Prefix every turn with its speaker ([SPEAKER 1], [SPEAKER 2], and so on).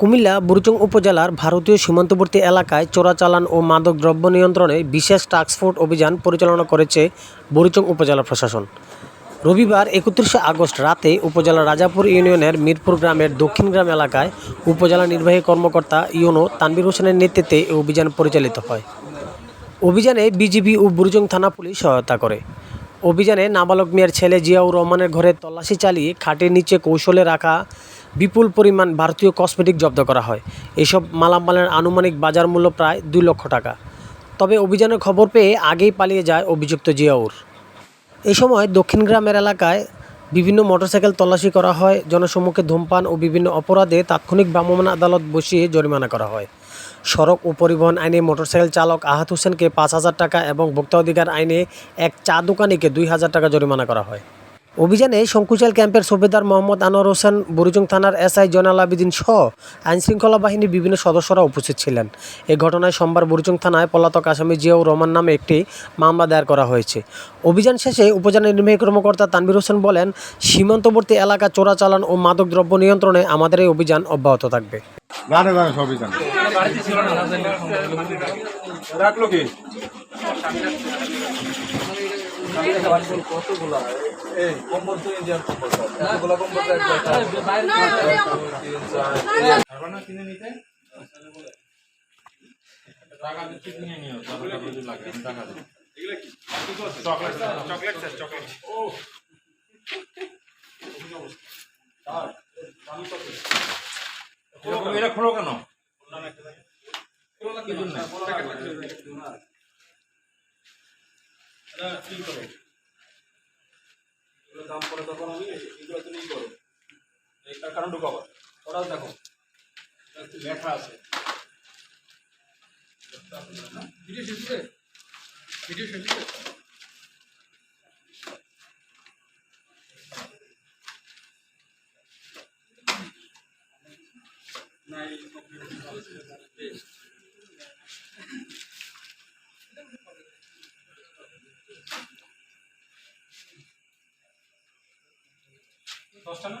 [SPEAKER 1] কুমিল্লা বুরুচং উপজেলার ভারতীয় সীমান্তবর্তী এলাকায় চোরাচালান ও মাদক দ্রব্য নিয়ন্ত্রণে বিশেষ টাস্কফোর্স অভিযান পরিচালনা করেছে বুরুচং উপজেলা প্রশাসন। রবিবার একত্রিশে আগস্ট রাতে উপজেলার রাজাপুর ইউনিয়নের মিরপুর গ্রামের দক্ষিণ গ্রাম এলাকায় উপজেলা নির্বাহী কর্মকর্তা ইউনো তানবির হোসেনের নেতৃত্বে এই অভিযান পরিচালিত হয়। অভিযানে বিজিবি ও বুরুজং থানা পুলিশ সহায়তা করে। অভিযানে নাবালক মিয়ার ছেলে জিয়াউর রহমানের ঘরে তল্লাশি চালিয়ে খাটের নিচে কৌশলে রাখা বিপুল পরিমাণ ভারতীয় কসমেটিক জব্দ করা হয়। এসব মালামালের আনুমানিক বাজার মূল্য প্রায় দুই লক্ষ টাকা। তবে অভিযানের খবর পেয়ে আগেই পালিয়ে যায় অভিযুক্ত জিয়াউর। এ সময় দক্ষিণ গ্রামের এলাকায় বিভিন্ন মোটরসাইকেল তল্লাশি করা হয়, জনসম্মুখে ধূমপান ও বিভিন্ন অপরাধে তাৎক্ষণিক ভ্রাম্যমাণ আদালত বসিয়ে জরিমানা করা হয়। সড়ক ও পরিবহন আইনে মোটরসাইকেল চালক আহাত হোসেনকে পাঁচ হাজার টাকা এবং ভোক্তা অধিকার আইনে এক চা দোকানিকে দুই হাজার টাকা জরিমানা করা হয়। অভিযানে শঙ্কুচাল ক্যাম্পের সুবেদার মোহাম্মদ আনোয়ার হোসেন বুরুজং থানার এসআই জয়নাল আবেদিন সহ আইনশৃঙ্খলা বাহিনীর বিভিন্ন সদস্যরা উপস্থিত ছিলেন। এ ঘটনায় সোমবার বুরুজং থানায় পলাতক আসামি জিয়াউর রহমান নামে একটি মামলা দায়ের করা হয়েছে। অভিযান শেষে উপজেলা নির্বাহী কর্মকর্তা তানবির হোসেন বলেন, সীমান্তবর্তী এলাকা চোরাচালান ও মাদক দ্রব্য নিয়ন্ত্রণে আমাদের এই অভিযান অব্যাহত থাকবে।
[SPEAKER 2] এই কম্বল তো ইন্ডিয়ান কম্বল এতগুলো কম্বল না কিনে নিতে টাকা দিচ্ছি কিনে নিও লাগে চকলেট চকলেট চকলেট ও এটা খোলো কেন কি জন্য? দাম করে তখন আমি এগুলো তুমি ই করো এই কারণ ঢুকাবো। ওরাও দেখো একটু লেখা আছে। ভিডিও শেষে ভিডিও শেষে দশটা না